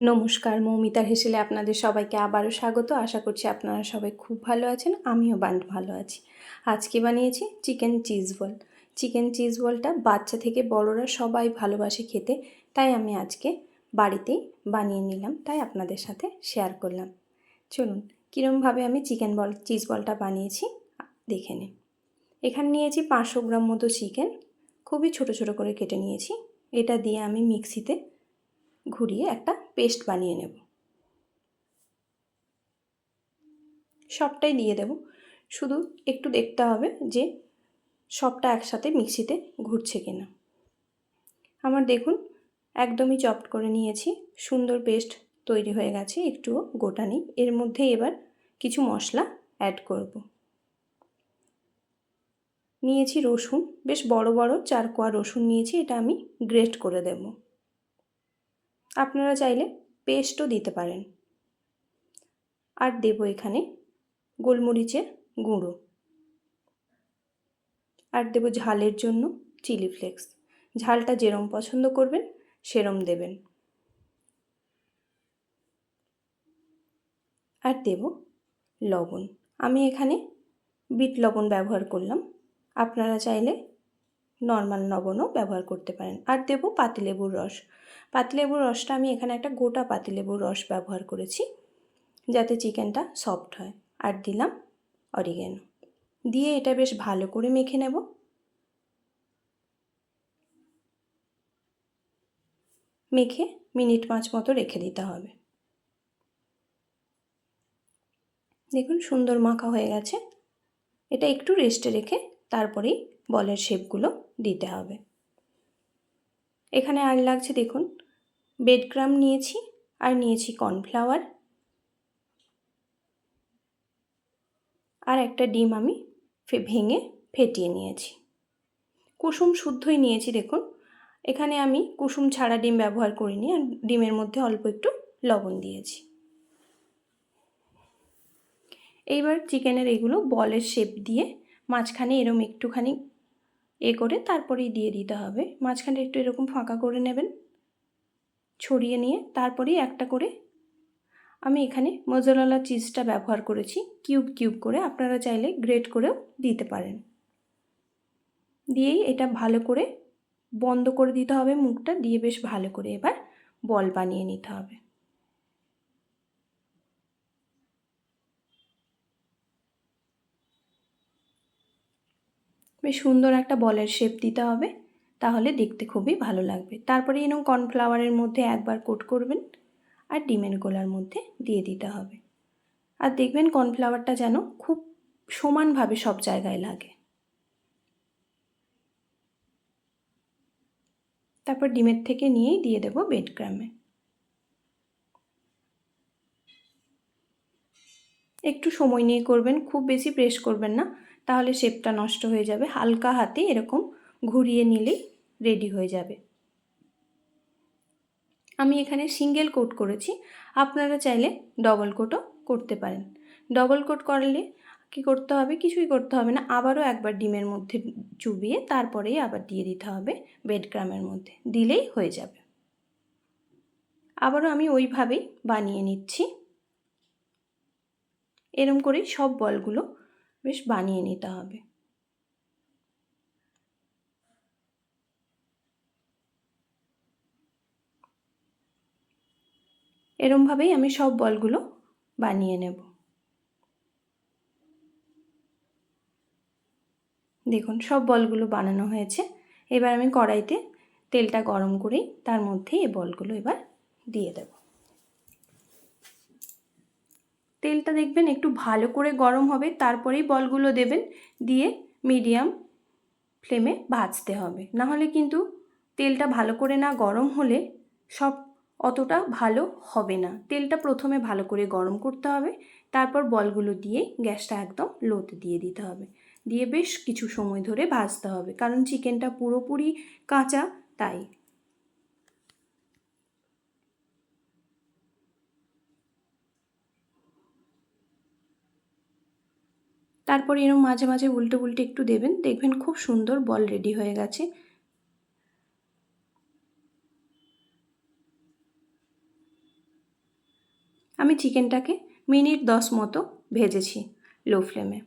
নমস্কার মৌমিতার হেসেলে আপনাদের সবাইকে আবারও স্বাগত। আশা করছি আপনারা সবাই খুব ভালো আছেন, আমিও বান্ড ভালো আছি। আজকে বানিয়েছি chicken cheese ball chicken cheese বলটা বাচ্চা থেকে বড়রা সবাই ভালোবাসে খেতে, তাই আমি আজকে বাড়িতেই বানিয়ে নিলাম, তাই আপনাদের সাথে শেয়ার করলাম। চলুন, কীরমভাবে আমি চিকেন বল, চিজ বলটা বানিয়েছি, দেখে নিন এখানে নিয়েছি পাঁচশো গ্রাম মতো চিকেন, খুবই ছোট ছোট করে কেটে নিয়েছি। এটা দিয়ে আমি মিক্সিতে ঘুরিয়ে একটা পেস্ট বানিয়ে নেব। সবটাই দিয়ে দেব। শুধু একটু দেখতে হবে যে সবটা একসাথে মিক্সিতে ঘুরছে কিনা। আমার দেখুন, একদমই চপড করে নিয়েছি। সুন্দর পেস্ট তৈরি হয়ে গেছে, একটুও গোটা নেই। এর মধ্যে এবার কিছু মশলা অ্যাড করব। নিয়েছি রসুন। বেশ বড় বড় চার কোয়া রসুন নিয়েছি, এটা আমি গ্রেট করে দেবো। আপনারা চাইলে পেস্টও দিতে পারেন। আর দেব এখানে গোলমরিচের গুঁড়ো। আর দেব ঝালের জন্য চিলি ফ্লেক্স ঝালটা যেরম পছন্দ করবেন, সেরম দেবেন। আর দেব লবণ। আমি এখানে বিট লবণ ব্যবহার করলাম। আপনারা চাইলে নর্মাল লবণও ব্যবহার করতে পারেন। আর দেব পাতিলেবুর রস। পাতিলেবুর রসটা আমি এখানে একটা গোটা পাতিলেবুর রস ব্যবহার করেছি, যাতে চিকেনটা সফট হয়। আর দিলাম অরিগেনো। দিয়ে এটা বেশ ভালো করে মেখে নেব। মেখে মিনিট পাঁচ মতো রেখে দিতে হবে। দেখুন সুন্দর মাখা হয়ে গেছে। এটা একটু রেস্টে রেখে তারপরেই বলের শেপগুলো দিতে হবে। এখানে আর লাগছে দেখুন, বেডগ্রাম নিয়েছি আর নিয়েছি কর্নফ্লাওয়ার। আর একটা ডিম আমি ভেঙে ফেটিয়ে নিয়েছি। কুসুম শুদ্ধই নিয়েছি দেখুন। এখানে আমি কুসুম ছাড়া ডিম ব্যবহার করিনি আর ডিমের মধ্যে অল্প একটু লবণ দিয়েছি। এইবার চিকেনের এগুলো বলের শেপ দিয়ে মাঝখানে এরম একটুখানি এ করে তারপরেই দিয়ে দিতে হবে। মাঝখানে একটু এরকম ফাঁকা করে নেবেন। ছড়িয়ে নিয়ে তারপরেই একটা করে আমি এখানে মজলালা চিজটা ব্যবহার করেছি। কিউব কিউব করে আপনারা চাইলে গ্রেট করেও দিতে পারেন। দিয়েই এটা ভালো করে বন্ধ করে দিতে হবে মুখটা। দিয়ে বেশ ভালো করে এবার বল বানিয়ে নিতে হবে। বেশ সুন্দর একটা বলের শেপ দিতে হবে, তাহলে দেখতে খুবই ভালো লাগবে। তারপরে এরকম কর্নফ্লাওয়ারের মধ্যে একবার কোট করবেন আর ডিমের গোলার মধ্যে দিয়ে দিতে হবে। আর দেখবেন কর্নফ্লাওয়ারটা যেন খুব সমানভাবে সব জায়গায় লাগে। তারপর ডিমের থেকে নিয়েই দিয়ে দেবো বেডগ্রামে একটু সময় নিয়ে করবেন, খুব বেশি প্রেস করবেন না। তাহলে শেপটা নষ্ট হয়ে যাবে। হালকা হাতে এরকম ঘুরিয়ে নিলেই রেডি হয়ে যাবে। আমি এখানে সিঙ্গেল কোট করেছি। আপনারা চাইলে ডবল কোটও করতে পারেন। ডবল কোট করলে কি করতে হবে? কিছুই করতে হবে না। আবারও একবার ডিমের মধ্যে চুবিয়ে তারপরেই আবার দিয়ে দিতে হবে বেডগ্রামের মধ্যে। দিলেই হয়ে যাবে। আবারও আমি ওইভাবেই বানিয়ে নিচ্ছি। এরম করেই সব বলগুলো বেশ বানিয়ে নিতে হবে। এরমভাবেই আমি সব বলগুলো বানিয়ে নেব। দেখুন, সব বলগুলো বানানো হয়েছে। এবার আমি কড়াইতে তেলটা গরম করেই তার মধ্যে এই বলগুলো এবার দিয়ে দেব। তেলটা দেখবেন একটু ভালো করে গরম হবে, তারপরেই বলগুলো দেবেন, দিয়ে মিডিয়াম ফ্লেমে ভাজতে হবে। নাহলে কিন্তু তেলটা ভালো করে না গরম হলে সব অতটা ভালো হবে না। তেলটা প্রথমে ভালো করে গরম করতে হবে, তারপর বলগুলো দিয়ে গ্যাসটা একদম লোতে দিয়ে দিতে হবে। দিয়ে বেশ কিছু সময় ধরে ভাজতে হবে, কারণ চিকেনটা পুরোপুরি কাঁচা, তাই তারপর এরম মাঝে মাঝে উল্টে উল্টে একটু দেবেন, দেখবেন খুব সুন্দর বল রেডি হয়ে গেছে। আমি চিকেনটাকে মিনিট দশ মতো ভেজেছি লো ফ্লেমে।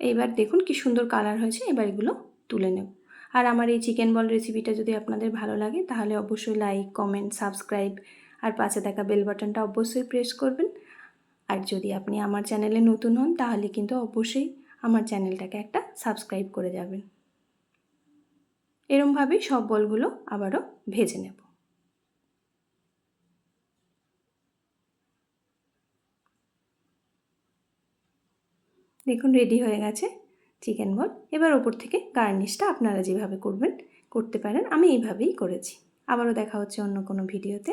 এইবার দেখুন কি সুন্দর কালার হয়েছে, এবার এগুলো তুলে নেব। আর আমার এই চিকেন বল রেসিপিটা যদি আপনাদের ভালো লাগে, তাহলে অবশ্যই লাইক, কমেন্ট, সাবস্ক্রাইব আর পাশে থাকা বেল বাটনটা অবশ্যই প্রেস করবেন। আর যদি আপনি আমার চ্যানেলে নতুন হন, তাহলে কিন্তু অবশ্যই আমার চ্যানেলটাকে একটা সাবস্ক্রাইব করে যাবেন। এরমভাবেই সব বলগুলো আবারও ভেজে নেব। দেখুন রেডি হয়ে গেছে চিকেন বল এবার ওপর থেকে গার্নিশটা আপনারা যেভাবে করবেন, করতে পারেন, আমি এইভাবেই করেছি। আবারও দেখা হচ্ছে অন্য কোনো ভিডিওতে